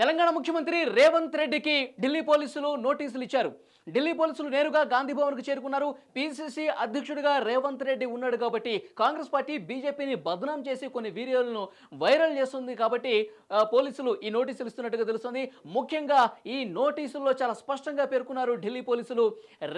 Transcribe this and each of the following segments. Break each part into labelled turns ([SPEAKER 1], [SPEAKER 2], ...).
[SPEAKER 1] తెలంగాణ ముఖ్యమంత్రి రేవంత్ రెడ్డికి ఢిల్లీ పోలీసులు నోటీసులు ఇచ్చారు. ఢిల్లీ పోలీసులు నేరుగా గాంధీ భవన్కు చేరుకున్నారు. పీసీసీ అధ్యక్షుడిగా రేవంత్ రెడ్డి ఉన్నాడు కాబట్టి కాంగ్రెస్ పార్టీ బీజేపీని బదనాం చేసి కొన్ని వీడియోలను వైరల్ చేస్తుంది కాబట్టి పోలీసులు ఈ నోటీసులు ఇస్తున్నట్టుగా తెలుస్తుంది. ముఖ్యంగా ఈ నోటీసుల్లో చాలా స్పష్టంగా పేర్కొన్నారు ఢిల్లీ పోలీసులు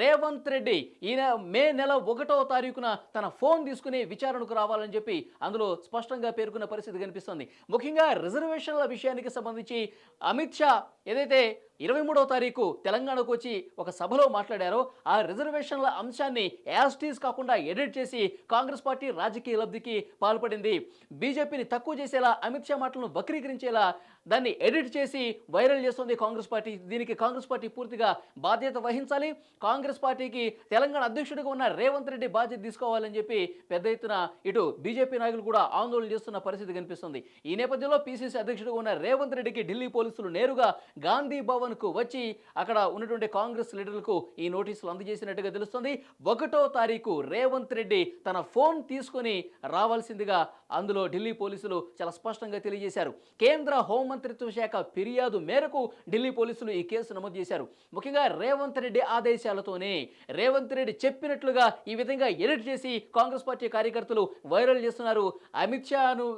[SPEAKER 1] రేవంత్ రెడ్డి. ఈయన మే నెల ఒకటో తారీఖున తన ఫోన్ తీసుకుని విచారణకు రావాలని చెప్పి అందులో స్పష్టంగా పేర్కొన్న పరిస్థితి కనిపిస్తుంది. ముఖ్యంగా రిజర్వేషన్ల విషయానికి సంబంధించి అమిత్ షా ఏదైతే ఇరవై మూడవ తారీఖు తెలంగాణకు వచ్చి ఒక సభలో మాట్లాడారో. ఆ రిజర్వేషన్ల అంశాన్ని యాస్టీస్ కాకుండా ఎడిట్ చేసి కాంగ్రెస్ పార్టీ రాజకీయ లబ్ధికి పాల్పడింది. బీజేపీని తక్కువ చేసేలా అమిత్ షా మాటలను వక్రీకరించేలా దాన్ని ఎడిట్ చేసి వైరల్ చేస్తుంది కాంగ్రెస్ పార్టీ. దీనికి కాంగ్రెస్ పార్టీ పూర్తిగా బాధ్యత వహించాలి. కాంగ్రెస్ పార్టీకి తెలంగాణ అధ్యక్షుడిగా ఉన్న రేవంత్ రెడ్డి బాధ్యత తీసుకోవాలని చెప్పి పెద్ద ఎత్తున ఇటు బీజేపీ నాయకులు కూడా ఆందోళన చేస్తున్న పరిస్థితి కనిపిస్తుంది. ఈ నేపథ్యంలో పీసీసీ అధ్యక్షుడిగా ఉన్న రేవంత్ రెడ్డికి ఢిల్లీ పోలీసులు నేరుగా గాంధీ భవన్ భవన్కు వచ్చి అక్కడ ఉన్నటువంటి కాంగ్రెస్ లీడర్లకు ఈ నోటీసులు అందజేసినట్టుగా తెలుస్తుంది. ఒకటో తారీఖు రేవంత్ రెడ్డి తన ఫోన్ తీసుకొని రావాల్సిందిగా అందులో ఢిల్లీ పోలీసులు చాలా స్పష్టంగా తెలియజేశారు. కేంద్ర హోంమంత్రిత్వ శాఖ ఫిర్యాదు మేరకు ఢిల్లీ పోలీసులు ఈ కేసు నమోదు చేశారు. ముఖ్యంగా రేవంత్ రెడ్డి ఆదేశాలతోనే రేవంత్ రెడ్డి చెప్పినట్లుగా ఈ విధంగా ఎడిట్ చేసి కాంగ్రెస్ పార్టీ కార్యకర్తలు వైరల్ చేస్తున్నారు. అమిత్ షాను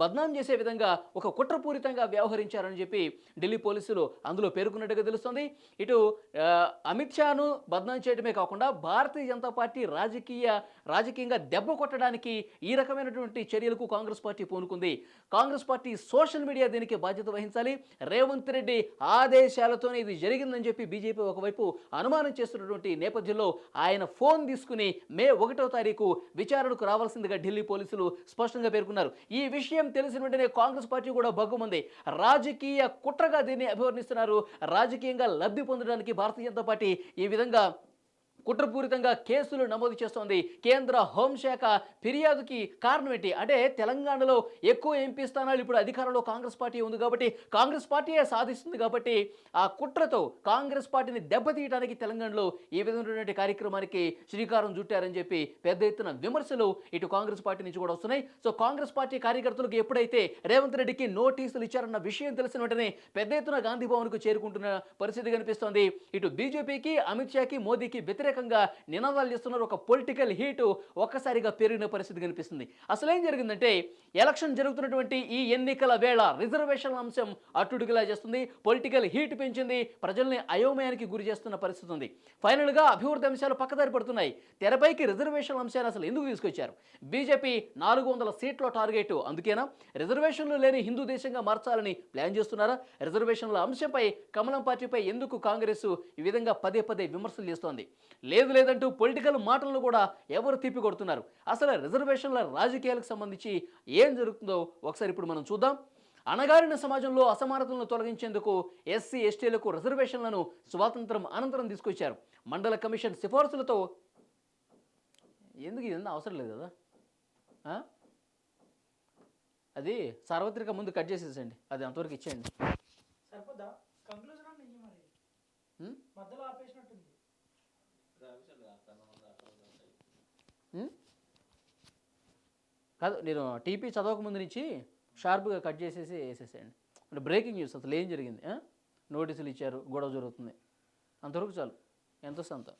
[SPEAKER 1] బద్నాం చేసే విధంగా ఒక కుట్రపూరితంగా వ్యవహరించారని చెప్పి ఢిల్లీ పోలీసులు అందులో పేర్కొన్నట్టుగా తెలుస్తుంది. ఇటు అమిత్ షాను బద్నాం చేయడమే కాకుండా భారతీయ జనతా పార్టీ రాజకీయ రాజకీయంగా దెబ్బ కొట్టడానికి ఈ రకమైనటువంటి చర్యలకు కాంగ్రెస్ పార్టీ పూనుకుంది. కాంగ్రెస్ పార్టీ సోషల్ మీడియా దీనికి బాధ్యత వహించాలి. రేవంత్ రెడ్డి ఆదేశాలతోనే ఇది జరిగిందని చెప్పి బీజేపీ ఒకవైపు అనుమానం చేస్తున్నటువంటి నేపథ్యంలో ఆయన ఫోన్ తీసుకుని మే ఒకటో తారీఖు విచారణకు రావాల్సిందిగా ఢిల్లీ పోలీసులు స్పష్టంగా పేర్కొన్నారు. ఈ విషయం విషయం తెలిసిన వెంటనే కాంగ్రెస్ పార్టీ కూడా బగ్గుమంది రాజకీయ కుట్రగా దీన్ని అభివర్ణిస్తున్నారు. రాజకీయంగా లబ్ధి పొందడానికి భారతీయ జనతా పార్టీ ఈ విధంగా కుట్రపూరితంగా కేసులు నమోదు చేస్తోంది. కేంద్ర హోంశాఖ ఫిర్యాదుకి కారణం ఏంటి అంటే తెలంగాణలో ఎక్కువ ఎంపీ స్థానాలు ఇప్పుడు అధికారంలో కాంగ్రెస్ పార్టీ ఉంది కాబట్టి కాంగ్రెస్ పార్టీయే సాధిస్తుంది కాబట్టి ఆ కుట్రతో కాంగ్రెస్ పార్టీని దెబ్బతీయడానికి తెలంగాణలో ఈ విధమైనటువంటి కార్యక్రమానికి శ్రీకారం చుట్టారని చెప్పి పెద్ద ఎత్తున విమర్శలు ఇటు కాంగ్రెస్ పార్టీ నుంచి కూడా వస్తున్నాయి. సో కాంగ్రెస్ పార్టీ కార్యకర్తలకు ఎప్పుడైతే రేవంత్ రెడ్డికి నోటీసులు ఇచ్చారన్న విషయం తెలిసిన వెంటనే పెద్ద ఎత్తున గాంధీ భవన్కు చేరుకుంటున్న పరిస్థితి కనిపిస్తోంది. ఇటు బీజేపీకి అమిత్ షాకి మోదీకి వ్యతిరేక వ్యతిరేకంగా నినాదాలు చేస్తున్నారు. ఒక పొలిటికల్ హీటు ఒక్కసారిగా పెరిగిన పరిస్థితి కనిపిస్తుంది. అసలు ఏం జరిగిందంటే ఎలక్షన్ జరుగుతున్నటువంటి ఈ ఎన్నికల వేళ రిజర్వేషన్ల అంశం అట్టుడుగులా చేస్తుంది. పొలిటికల్ హీట్ పెంచింది. ప్రజల్ని అయోమయానికి గురి చేస్తున్న పరిస్థితి ఉంది. ఫైనల్గా అభివృద్ధి అంశాలు పక్కదారి పడుతున్నాయి. తెరపైకి రిజర్వేషన్ల అంశాన్ని అసలు ఎందుకు తీసుకొచ్చారు? బీజేపీ నాలుగు వందల సీట్ల టార్గెట్ అందుకేనా? రిజర్వేషన్లు లేని హిందూ దేశంగా మార్చాలని ప్లాన్ చేస్తున్నారా? రిజర్వేషన్ల అంశంపై కమలం పార్టీపై ఎందుకు కాంగ్రెస్ ఈ విధంగా పదే పదే విమర్శలు చేస్తోంది? లేదు లేదంటూ పొలిటికల్ మాటలను కూడా ఎవరు తిప్పి కొడుతున్నారు అసలు రిజర్వేషన్ల రాజకీయాలకు సంబంధించి ఏ జరుగుతుందో ఒకసారి ఇప్పుడు మనం చూద్దాం. అణగారిన సమాజంలో అసమానతలను తొలగించేందుకు ఎస్సీ ఎస్టీలకు రిజర్వేషన్లను స్వాతంత్రం అనంతరం తీసుకొచ్చారు. మండల కమిషన్ సిఫార్సులతో ఎందుకు ఇదంతా అవసరం లేదు కదా? ఆ? అది సార్వత్రిక ముందు కట్ చేసేసండి అది అంతవరకు ఇచ్చేయండి?
[SPEAKER 2] మధ్యలో?
[SPEAKER 1] కాదు నేను టీపీ చదవక ముందు నుంచి షార్ప్గా కట్ చేసేసి వేసేసేయండి. అంటే బ్రేకింగ్ న్యూస్ అసలు ఏం జరిగింది? నోటీసులు ఇచ్చారు గొడవ జరుగుతుంది. అంతవరకు చాలు. ఎంత వస్తే అంత.